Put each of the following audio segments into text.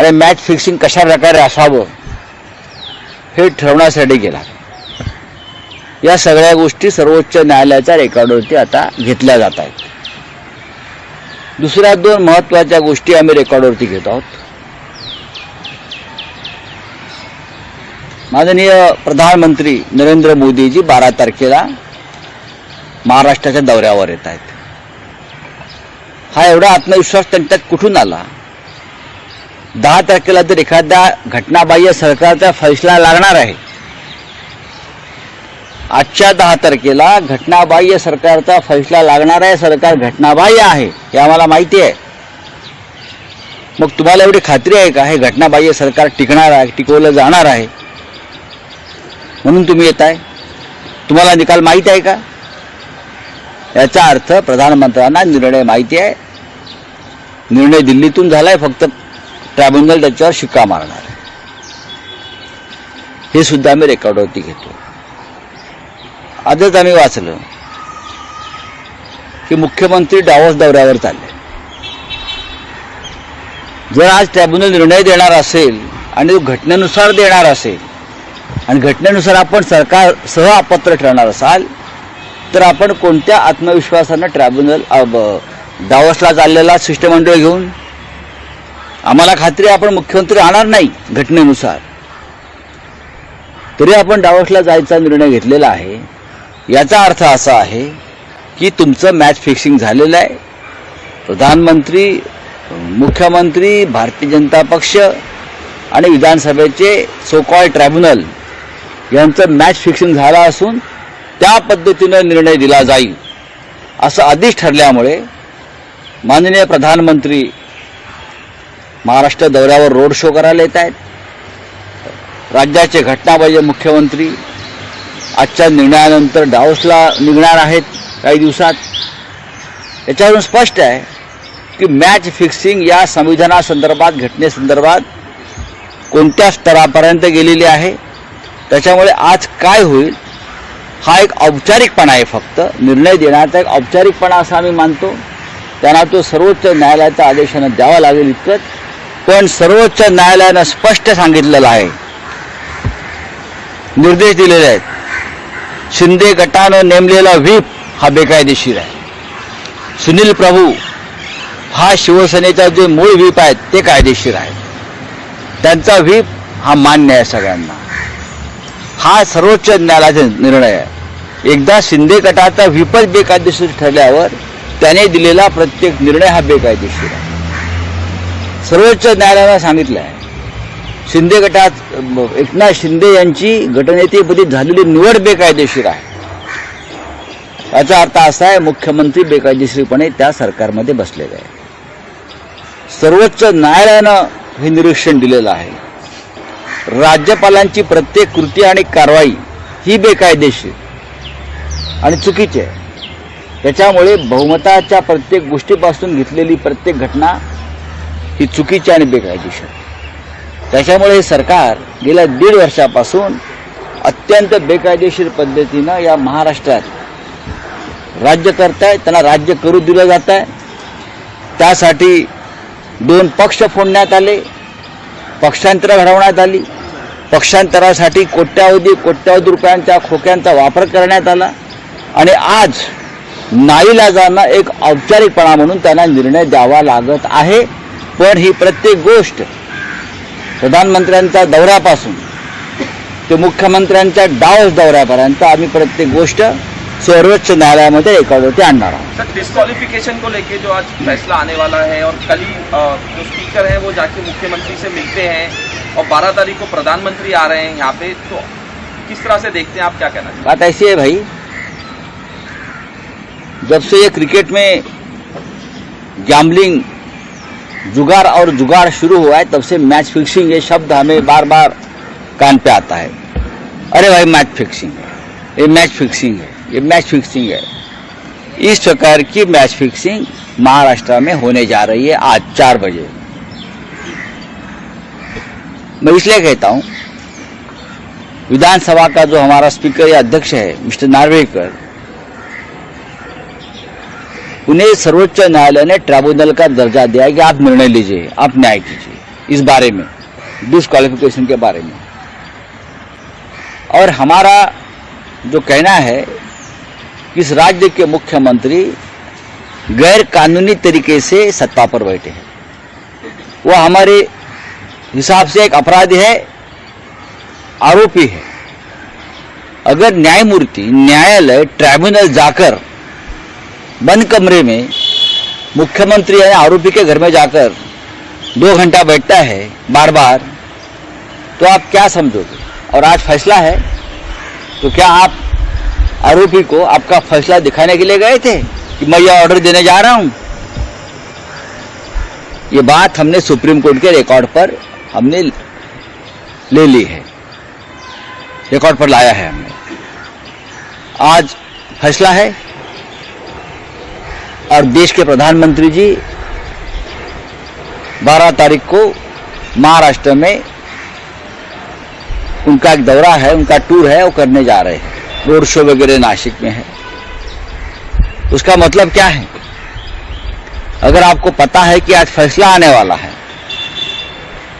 आणि match fixing कशा प्रकारे असावं हे ठरवण्यासाठी गेला. या सगळ्या गोष्टी सर्वोच्च न्यायालयाच्या रेकॉर्डवरती आता घेतल्या जात आहेत. दुसऱ्या दोन महत्त्वाच्या गोष्टी आम्ही रेकॉर्डवरती घेत आहोत. माननीय प्रधानमंत्री नरेंद्र मोदीजी बारा तारखेला महाराष्ट्राच्या दौऱ्यावर येत आहेत. हा एवढा आत्मविश्वास त्यांच्यात कुठून आला? दहा तारखेला जर एखाद्या घटनाबाह्य सरकारचा फैसला लागणार आहे. आजच्या दहा तारखेला घटनाबाह्य सरकारचा फैसला लागणार आहे. सरकार घटनाबाह्य आहे हे आम्हाला माहिती आहे. मग तुम्हाला एवढी खात्री आहे का? हे घटनाबाह्य सरकार टिकणार आहे टिकवलं जाणार आहे. म्हणून तुम्ही येत आहे. तुम्हाला निकाल माहीत आहे का? याचा अर्थ प्रधानमंत्र्यांना निर्णय माहिती आहे. निर्णय दिल्लीतून झालाय फक्त ट्रायब्युनल त्याच्यावर शिक्का मारणार. हे सुद्धा आम्ही रेकॉर्डवरती घेतो. आजच आम्ही वाचलं की मुख्यमंत्री डावस दौऱ्यावर चालले. जर आज ट्रायब्युनल निर्णय देणार असेल आणि तो घटनेनुसार देणार असेल आणि घटनेनुसार आपण सरकार सह अपत्र ठरणार असाल तर आपण कोणत्या आत्मविश्वासानं ट्रायब्युनल डावसला चाललेला शिष्टमंडळ घेऊन आम्हाला खात्री आपण मुख्यमंत्री आणणार नाही घटनेनुसार. तरी आपण डावसला जायचा निर्णय घेतलेला आहे. याचा अर्थ असा आहे की तुमचं मॅच फिक्सिंग झालेलं आहे. प्रधानमंत्री मुख्यमंत्री भारतीय जनता पक्ष आणि विधानसभेचे सो कॉल ट्रायब्युनल यांचं मॅच फिक्सिंग झालं असून त्या पद्धतीनं निर्णय दिला जाईल. असं आधीच ठरल्यामुळे माननीय प्रधानमंत्री महाराष्ट्र दौऱ्यावर रोड शो करायला येत आहेत. राज्याचे घटनाबाह्य मुख्यमंत्री आजच्या निर्णयानंतर डावसला निघणार आहेत काही दिवसात. याच्यावरून स्पष्ट आहे की मॅच फिक्सिंग या संविधानासंदर्भात घटनेसंदर्भात कोणत्या स्तरापर्यंत गेलेली आहे त्याच्यामुळे आज काय होईल हा एक औपचारिकपणा आहे फक्त. निर्णय देण्याचा एक औपचारिकपणा असा आम्ही मानतो. त्यांना तो सर्वोच्च न्यायालयाच्या आदेशानं द्यावा लागेल इतकंच. पण सर्वोच्च न्यायालयानं स्पष्ट सांगितलेलं आहे. निर्देश दिलेले आहेत. शिंदे गटानं नेमलेला व्हीप हा बेकायदेशीर आहे. सुनील प्रभू हा शिवसेनेचा जे मूळ व्हीप आहेत ते कायदेशीर आहे त्यांचा व्हीप हा मान्य आहे सगळ्यांना. हा सर्वोच्च न्यायालयाचा निर्णय आहे. एकदा शिंदे गटाचा व्हीपच बेकायदेशीर ठरल्यावर त्याने दिलेला प्रत्येक निर्णय हा बेकायदेशीर आहे. सर्वोच्च न्यायालयानं सांगितलं आहे शिंदे गटात एकनाथ शिंदे यांची गटनेतेपदी झालेली निवड बेकायदेशीर आहे. याचा अर्थ असा आहे मुख्यमंत्री बेकायदेशीरपणे त्या सरकारमध्ये बसलेले आहे सर्वोच्च न्यायालयानं हे निरीक्षण दिलेलं आहे. राज्यपालांची प्रत्येक कृती आणि कारवाई ही बेकायदेशीर आणि चुकीची आहे. त्याच्यामुळे बहुमताच्या प्रत्येक गोष्टीपासून घेतलेली प्रत्येक घटना ही चुकीची आणि बेकायदेशीर. त्याच्यामुळे हे सरकार गेल्या दीड वर्षापासून अत्यंत बेकायदेशीर पद्धतीनं या महाराष्ट्रात राज्य करताय त्यांना राज्य करू दिलं जात आहे त्यासाठी दोन पक्ष फोडण्यात आले पक्षांतर घडवण्यात आली. पक्षांतरासाठी कोट्यावधी कोट्यावधी रुपयांच्या खोक्यांचा वापर करण्यात आला. आणि आज नाईलाजांना एक औपचारिकपणा म्हणून त्यांना निर्णय द्यावा लागत आहे. पण ही प्रत्येक गोष्ट प्रधानमंत्र्यांच्या दौऱ्यापासून ते मुख्यमंत्र्यांच्या डावस दौऱ्यापर्यंत आम्ही प्रत्येक गोष्ट सर्वोच्च न्यायालयामध्ये रेकॉर्डवरती आणणार आहोत. सर डिस्क्वालिफिकेशन को लेके जो आज फैसला आने वाला है और कल ही जो स्पीकर है वो जाके मुख्यमंत्री से मिलते हैं और 12 तारीख को प्रधानमंत्री आ रहे हैं यहाँ पे तो किस तरह से देखते हैं आप क्या कहना चाहेंगे? बात ऐसी है भाई जब से ये क्रिकेट में गैम्बलिंग जुगार और जुगाड़ शुरू हुआ है, तब से मैच फिक्सिंग ये शब्द हमें बार बार कान पे आता है। अरे भाई मैच फिक्सिंग है। ये मैच फिक्सिंग है। ये मैच फिक्सिंग है। इस प्रकार की मैच फिक्सिंग महाराष्ट्र में होने जा रही है आज चार बजे। मैं इसलिए कहता हूँ, विधानसभा का जो हमारा स्पीकर या अध्यक्ष है, मिस्टर नार्वेकर उन्हें सर्वोच्च न्यायालय ने ट्राइब्यूनल का दर्जा दिया है कि आप निर्णय लीजिए, आप न्याय कीजिए, इस बारे में डिस्कालिफिकेशन के बारे में। और हमारा जो कहना है कि इस राज्य के मुख्यमंत्री गैर कानूनी तरीके से सत्ता पर बैठे हैं। वो हमारे हिसाब से एक अपराधी है, आरोपी है। अगर न्यायमूर्ति, न्यायालय, ट्राइब्यूनल जाकर बंद कमरे में मुख्यमंत्री यानी आरोपी के घर में जाकर दो घंटा बैठता है बार बार तो आप क्या समझोगे? और आज फैसला है तो क्या आप आरोपी को आपका फैसला दिखाने के लिए गए थे कि मैं यह ऑर्डर देने जा रहा हूँ? ये बात हमने सुप्रीम कोर्ट के रिकॉर्ड पर हमने ले ली है। रिकॉर्ड पर लाया है हमने। आज फैसला है और देश के प्रधानमंत्री जी 12 तारीख को महाराष्ट्र में उनका एक दौरा है, उनका टूर है, वो करने जा रहे हैं। रोड शो वगैरह नासिक में है। उसका मतलब क्या है? अगर आपको पता है कि आज फैसला आने वाला है,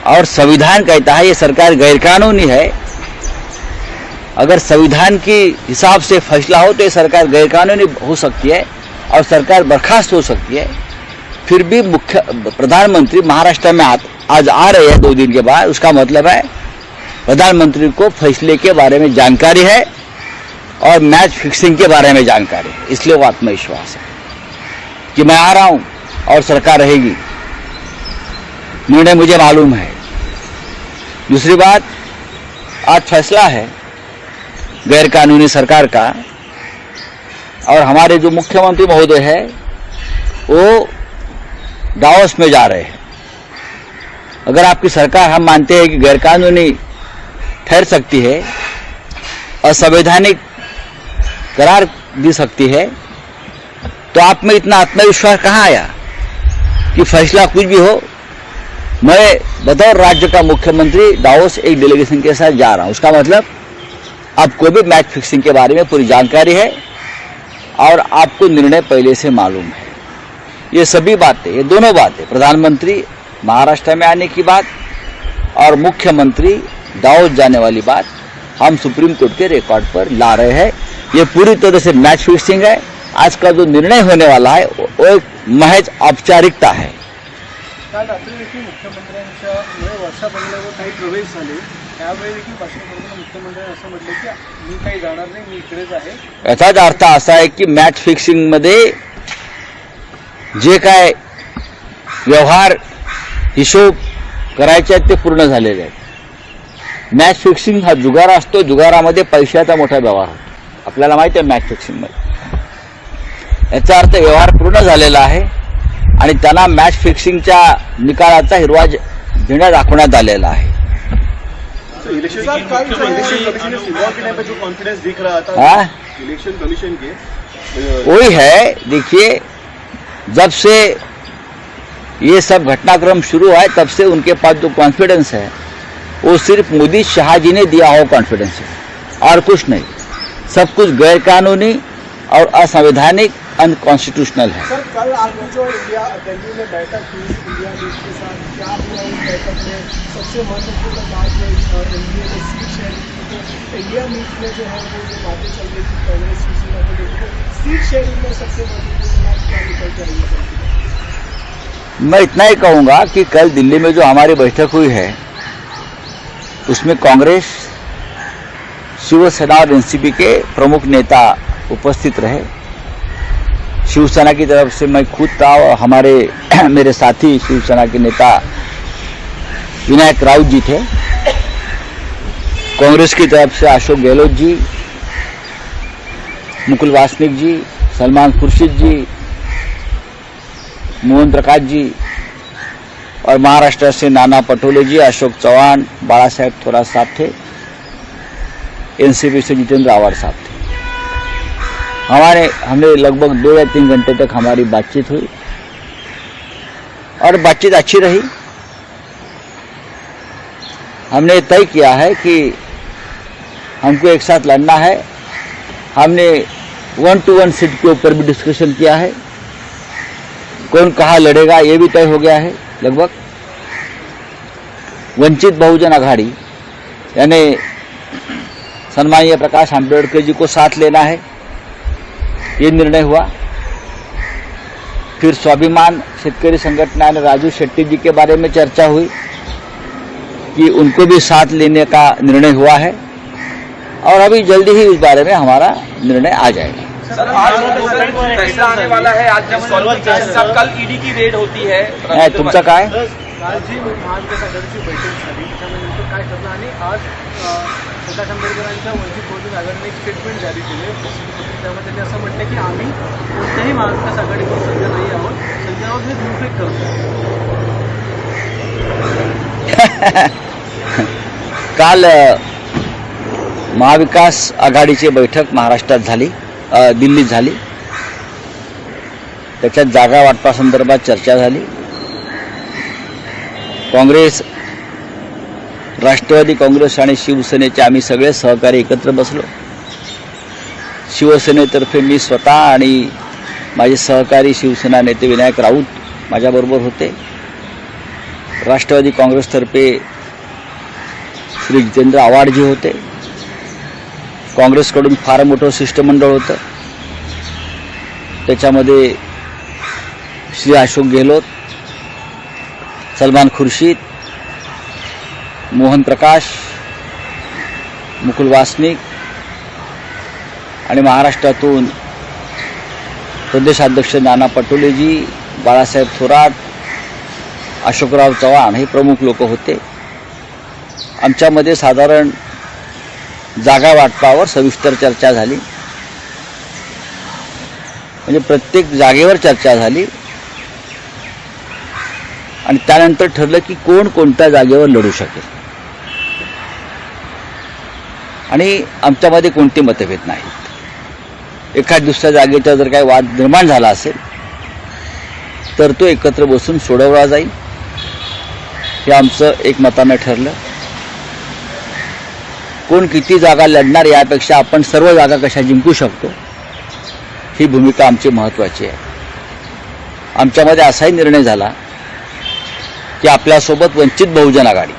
और संविधान कहता है, ये सरकार गैरकानूनी है, अगर संविधान के हिसाब से फैसला हो तो ये सरकार गैरकानूनी हो सकती है। और सरकार बर्खास्त हो सकती है। फिर भी मुख्य प्रधानमंत्री महाराष्ट्र में आ, आज आ रहे हैं दो दिन के बाद उसका मतलब है प्रधानमंत्री को फैसले के बारे में जानकारी है और मैच फिक्सिंग के बारे में जानकारी है। इसलिए वो आत्मविश्वास है कि मैं आ रहा हूँ और सरकार रहेगी। निर्णय मुझे मालूम है। दूसरी बात आज फैसला है गैरकानूनी सरकार का और हमारे जो मुख्यमंत्री महोदय है, वो दावस में जा रहे हैं। अगर आपकी सरकार हम मानते हैं कि गैरकानूनी ठहर सकती है, असंवैधानिक करार दी सकती है तो आप में इतना आत्मविश्वास कहाँ आया कि फैसला कुछ भी हो? मैं बतौर राज्य का मुख्यमंत्री दावोस एक डेलीगेशन के साथ जा रहा हूँ। उसका मतलब आपको भी मैच फिक्सिंग के बारे में पूरी जानकारी है। और आपको निर्णय पहले से मालूम है। ये सभी बातें, ये दोनों बातें, प्रधानमंत्री महाराष्ट्र में आने की बात और मुख्यमंत्री दावोस जाने वाली बात हम सुप्रीम कोर्ट के रिकॉर्ड पर ला रहे हैं। ये पूरी तरह से मैच फिक्सिंग है। आज का जो निर्णय होने वाला है, वो एक महज औपचारिकता है। त्यावेळी देखील भाषण करताना मुख्यमंत्र्यांनी असं म्हटलं की मी काही जाणार नाही मी इकडेच आहे. याचाच अर्थ असा आहे की मॅच फिक्सिंगमध्ये जे काय व्यवहार हिशोब करायचे आहेत ते पूर्ण झालेले आहेत. मॅच फिक्सिंग हा जुगार असतो जुगारामध्ये पैशाचा मोठा व्यवहार. होतो आपल्याला माहिती आहे मॅच फिक्सिंगमध्ये याचा अर्थ व्यवहार पूर्ण झालेला आहे आणि त्यांना मॅच फिक्सिंगच्या निकालाचा हिरवा झेंडा दाखवण्यात आलेला आहे. इलेक्शन इलेक्शन कमीशन के टाइम पे जो कॉन्फिडेंस दिख रहा था इलेक्शन कमीशन के वही है देखिए जब से ये सब घटनाक्रम शुरू हुआ है तब से उनके पास जो कॉन्फिडेंस है वो सिर्फ़ मोदी शाह जी ने दिया हो कॉन्फिडेंस है और कुछ नहीं। सब कुछ गैरकानूनी और असंवैधानिक अनकॉन्स्टिट्यूशनल है। सर कल जो इंडिया दिल्ली में बैठक हुई इंडिया लीग के साथ क्या हुआ उस बैठक में सबसे महत्वपूर्ण बात जो एनडीए ने सीट शेयरिंग की तो इंडिया मीट में जो है, वो जो बातें चल रही थी, कांग्रेस शिवसेना को लेकर सीट शेयरिंग में सबसे महत्वपूर्ण बात क्या निकल के आई है? मैं इतना ही कहूँगा कि कल दिल्ली में जो हमारी बैठक हुई है, उसमें कांग्रेस, शिवसेना और एनसीपी के प्रमुख नेता उपस्थित रहे। शिवसेना की तरफ़ से मैं खुद था और हमारे मेरे साथी शिवसेना के नेता विनायक राउत जी थे। कांग्रेस की तरफ़ से अशोक गहलोत जी, मुकुल वासनिक जी, सलमान खुर्शीद जी, मोहन प्रकाश जी और महाराष्ट्र से नाना पटोले जी, अशोक चौहान बाला साहेब थोड़ा साहब थे, एनसीपी से जितेंद्र आवार साहब थे। हमारे, हमने लगभग दो या तीन घंटे तक हमारी बातचीत हुई। और बातचीत अच्छी रही। हमने तय किया है कि हमको एक साथ लड़ना है। हमने वन टू वन सीट के ऊपर भी डिस्कशन किया है। कौन कहाँ लड़ेगा, ये भी तय हो गया है लगभग। वंचित बहुजन आघाड़ी, यानी सन्माननीय प्रकाश आंबेडकर जी को साथ लेना है। ये निर्णय हुआ। फिर स्वाभिमान शेतकरी संगठना ने राजू शेट्टी जी के बारे में चर्चा हुई कि उनको भी साथ लेने का निर्णय हुआ है और अभी जल्दी ही इस बारे में हमारा निर्णय आ जाएगा। सर आज जो फैसला आने वाला है। आज जब कल ईडी की रेड होती है। तुमचं काय आज प्रकाश आंबेडकरांच्या वंचित बहुजन आघाडीने स्टेटमेंट जारी केले त्यामध्ये त्यांनी असं म्हटलं की आम्ही कोणत्याही महाविकास आघाडीवर सध्या नाही आहोत. सध्यावर हे दुरुपयोग करतो काल महाविकास आघाडीची बैठक महाराष्ट्रात झाली दिल्लीत झाली. त्याच्यात जागा वाटपासंदर्भात चर्चा झाली. काँग्रेस राष्ट्रवादी काँग्रेस आणि शिवसेनेचे आम्ही सगळे सहकारी एकत्र बसलो. शिवसेनेतर्फे मी स्वतः आणि माझे सहकारी शिवसेना नेते विनायक राऊत माझ्याबरोबर होते. राष्ट्रवादी काँग्रेसतर्फे श्री जितेंद्र आव्हाडजी होते. काँग्रेसकडून फार मोठं शिष्टमंडळ होतं. त्याच्यामध्ये श्री अशोक गेहलोत सलमान खुर्शीद मोहन प्रकाश मुकुल वासनिक आणि महाराष्ट्रातून प्रदेशाध्यक्ष नाना पटोलेजी बाळासाहेब थोरात अशोकराव चव्हाण हे प्रमुख लोक होते. आमच्यामध्ये साधारण जागा वाटपावर सविस्तर चर्चा झाली. म्हणजे प्रत्येक जागेवर चर्चा झाली. आणि त्यानंतर ठरलं की कोण कोणत्या जागेवर लढू शकेल. आणि आमच्यामध्ये कोणते मतभेद नाही. एखाद दुसऱ्या जागेचा जर काही वाद निर्माण झाला असेल तर तो एकत्र बसून सोडवला जाईल. हे आमचं एकमतानं ठरलं. कोण किती जागा लढणार यापेक्षा आपण सर्व जागा कशा जिंकू शकतो ही भूमिका आमची महत्त्वाची आहे. आमच्यामध्ये असाही निर्णय झाला की आपल्यासोबत वंचित बहुजन आघाडी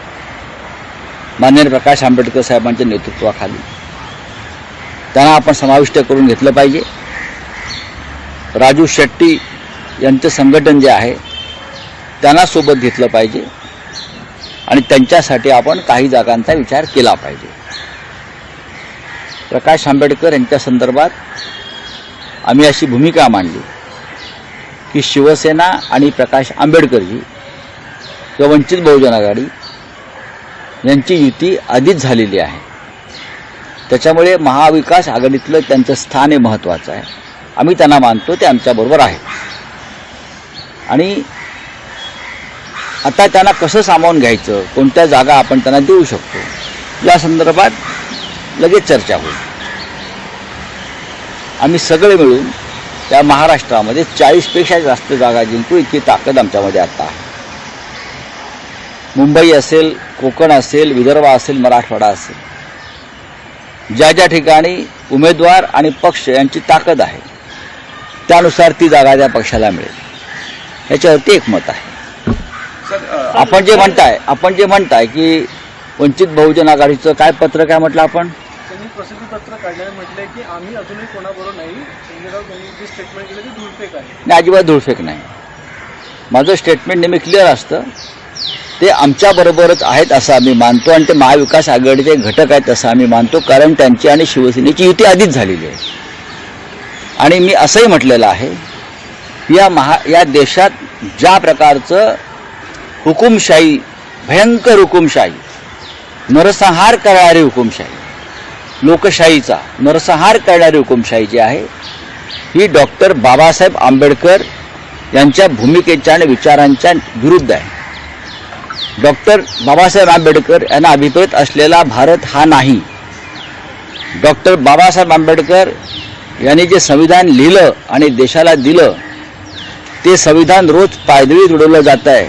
माननीय प्रकाश आंबेडकर साहेबांच्या नेतृत्वाखाली त्यांना आपण समाविष्ट करून घेतलं पाहिजे. राजू शेट्टी यांचं संघटन जे आहे त्यांना सोबत घेतलं पाहिजे. आणि त्यांच्यासाठी आपण काही जागांचा विचार केला पाहिजे. प्रकाश आंबेडकर यांच्या संदर्भात आम्ही अशी भूमिका मांडली की शिवसेना आणि प्रकाश आंबेडकरजी किंवा वंचित बहुजन आघाडी यांची युती आधीच झालेली आहे. त्याच्यामुळे महाविकास आघाडीतलं त्यांचं स्थान हे महत्त्वाचं आहे. आम्ही त्यांना मानतो ते आमच्याबरोबर आहे आणि आता त्यांना कसं सामावून घ्यायचं कोणत्या जागा आपण त्यांना देऊ शकतो या संदर्भात लगेच चर्चा होईल. आम्ही सगळे मिळून त्या महाराष्ट्रामध्ये चाळीसपेक्षा जास्त जागा जिंकू इतकी ताकद आमच्यामध्ये आता आहे. मुंबई असेल कोकण असेल विदर्भ असेल मराठवाडा असेल. ज्या ज्या ठिकाणी उमेदवार आणि पक्ष यांची ताकद आहे त्यानुसार ती जागा त्या पक्षाला मिळेल. याच्यावरती एकमत आहे. सर अ, आपण जे म्हणताय आपण जे म्हणताय की वंचित बहुजन आघाडीचं काय पत्र काय म्हटलं आपण? त्यांनी प्रसिद्धीपत्र काढल्याने म्हटलंय की आम्ही अजूनही कोणाबरोबर नाही. संजय राऊत यांनी जे स्टेटमेंट केलं ते दुरुपयोग आहे. नाही अजिबात धुळफेक नाही. माझं स्टेटमेंट नेहमी क्लिअर असतं. ते आमच्याबरोबरच आहेत असं आम्ही मानतो आणि ते महाविकास आघाडीचे घटक आहेत असं आम्ही मानतो कारण त्यांची आणि शिवसेनेची युती आधीच झालेली आहे. आणि मी असंही म्हटलेलं आहे या महा या देशात ज्या प्रकारचं हुकुमशाही भयंकर हुकुमशाही नरसंहार करणारी हुकुमशाही लोकशाहीचा नरसंहार करणारी हुकुमशाही जी आहे ही डॉक्टर बाबासाहेब आंबेडकर यांच्या भूमिकेच्या आणि विचारांच्या विरुद्ध आहे. डॉक्टर बाबासाहेब आंबेडकर यांना अभिप्रेत असलेला भारत हा नाही. डॉक्टर बाबासाहेब आंबेडकर यांनी जे संविधान लिहिलं आणि देशाला दिलं ते संविधान रोज पायदळी उडवलं जात आहे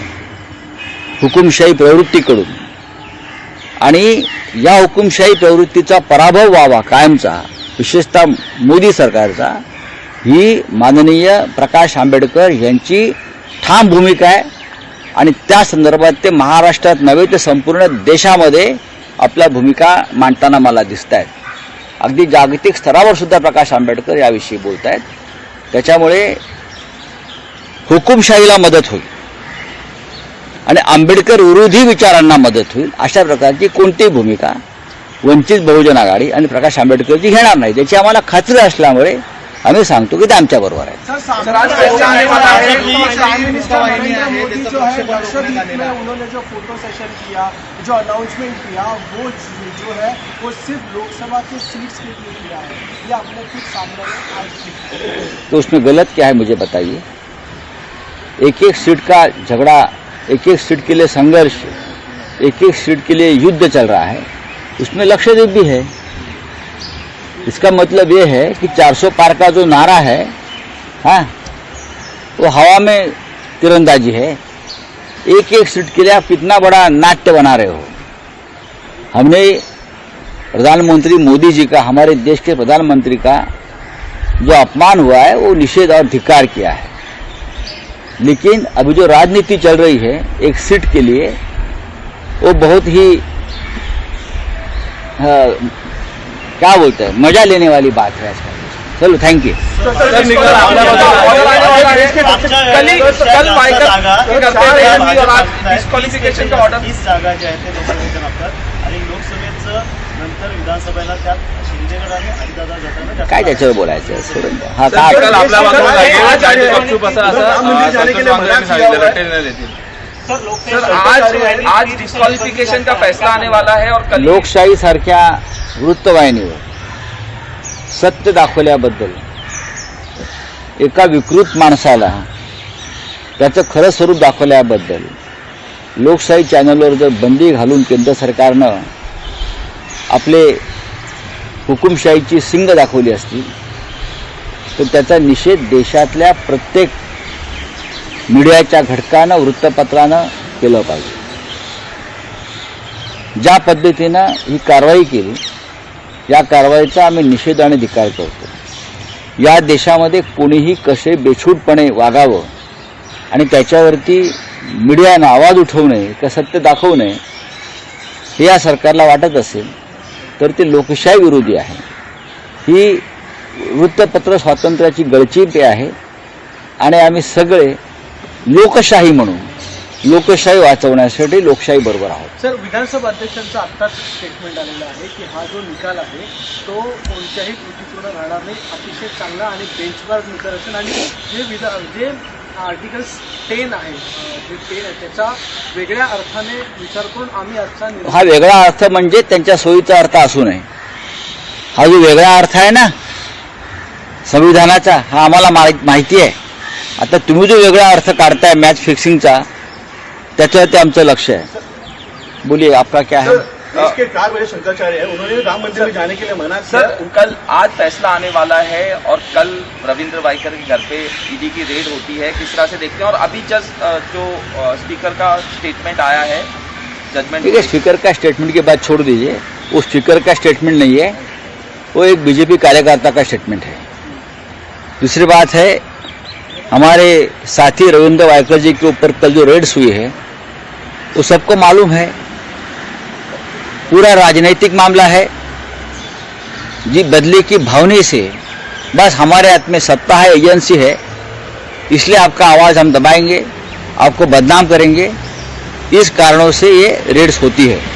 हुकुमशाही प्रवृत्तीकडून. आणि या हुकुमशाही प्रवृत्तीचा पराभव व्हावा कायमचा विशेषतः मोदी सरकारचा ही माननीय प्रकाश आंबेडकर यांची ठाम भूमिका आहे. आणि त्या संदर्भात ते महाराष्ट्रात नव्हे तर संपूर्ण देशामध्ये आपल्या भूमिका मांडताना मला दिसत आहेत अगदी जागतिक स्तरावर सुद्धा प्रकाश आंबेडकर याविषयी बोलत आहेत त्याच्यामुळे हुकुमशाहीला मदत होईल. आणि आंबेडकर विरोधी विचारांना मदत होईल अशा प्रकारची कोणतीही भूमिका वंचित बहुजन आघाडी आणि प्रकाश आंबेडकरची घेणार नाही त्याची आम्हाला खात्री असल्यामुळे आम्ही सांगतो की ते आहे. उन्होंने जो फ़ोटो सेशन किया जो अनाउंसमेंट किया वो जो है वो सिर्फ़ लोकसभा के सीट्स के लिए किया है। ये अपने खुद सामने तो उसमें गलत क्या है मुझे बताइए। एक एक सीट का झगड़ा एक एक सीट के लिए संघर्ष एक एक सीट के लिए युद्ध चल रहा है उसमें लक्षद्वीप भी है। इसका मतलब ये है कि 400 पार का जो नारा है हाँ वो हवा में तिरंदाजी है। एक एक सीट के लिए आप कितना बड़ा नाट्य बना रहे हो। हमने प्रधानमंत्री मोदी जी का हमारे देश के प्रधानमंत्री का जो अपमान हुआ है वो निषेध और धिकार किया है। लेकिन अभी जो राजनीति चल रही है एक सीट के लिए वो बहुत ही अ, क्या बोलते हैं मजा लेने वाली बात है चलो थैंक यू ही डिस्क्वालिफिकेशन का ऑर्डर तीस जागा ज्या आहेत ते आणि लोकसभेचं नंतर विधानसभेला त्यात काय त्याच्यावर बोलायचं सोडून द्या. हा किया सर आज आज डिस्क्वालिफिकेशन का फैसला आने वाला है और कल लोकशाही सारख्या वृत्तवाहिनीवर सत्य दाखवल्याबद्दल एका विकृत माणसाला त्याचं खरं स्वरूप दाखवल्याबद्दल लोकशाही चॅनलवर जर बंदी घालून केंद्र सरकारनं आपले हुकुमशाहीची सिंग दाखवली असती तर त्याचा निषेध देशातल्या प्रत्येक मीडियाच्या घटकानं वृत्तपत्रानं केलं पाहिजे. ज्या पद्धतीनं ही कारवाई केली या कारवाईचा आम्ही निषेध आणि धिकार करतो. या देशामध्ये कोणीही कसे बेछूटपणे वागावं आणि त्याच्यावरती मीडियानं आवाज उठवू नये का सत्य दाखवू नये हे या सरकारला वाटत असेल तर ते लोकशाही विरोधी आहे. ही वृत्तपत्र स्वातंत्र्याची गळचीपी आहे आणि आम्ही सगळे लोकशाही म्हणून. लोकशाही वाचवण्यासाठी लोकशाही बरोबर आहोत. सर विधानसभा अध्यक्षांचं आत्ताच स्टेटमेंट आलेलं आहे की हा जो निकाल आहे तो कोणत्याही त्रुटीपूर्ण राहणार नाही. अतिशय चांगला आणि बेंचमार्क निकाल असेल. आणि जे विधा जे आर्टिकल्स टेन आहे जे टेन आहे त्याचा वेगळ्या अर्थाने विचार करून आम्ही आजचा हा वेगळा अर्थ म्हणजे त्यांच्या सोयीचा अर्थ असू नये. हा जो वेगळा अर्थ आहे ना संविधानाचा हा आम्हाला माहि- माहिती आहे. आता तुम्ही जो वेगळा अर्थ काढताय मॅच फिक्सिंगचा त्याच्यावरती आमचं लक्ष आहे. बोलिए आपका क्या है चार शंकराचार्य है उन्होंने राम मंदिर में जाने के लिए मना सर कल आज फैसला आने वाला है और कल रविंद्र वाइकर के घर पे ईडी की रेड होती है। किस तरह से देखते हैं? और अभी जस्ट जो स्पीकर का स्टेटमेंट आया है जजमेंट ठीक है स्पीकर का स्टेटमेंट की बात छोड़ दीजिए। वो स्पीकर का स्टेटमेंट नहीं है वो एक बीजेपी कार्यकर्ता का स्टेटमेंट है। दूसरी बात है हमारे साथी रविंद्र वायकर जी के ऊपर कल जो रेड्स हुई है, वो सबको मालूम है। पूरा राजनीतिक मामला है। जी, बदले की भावने से। बस हमारे हाथ में सत्ता है, एजेंसी है। इसलिए आपका आवाज़ हम दबाएँगे, आपको बदनाम करेंगे। इस कारणों से ये रेड्स होती है।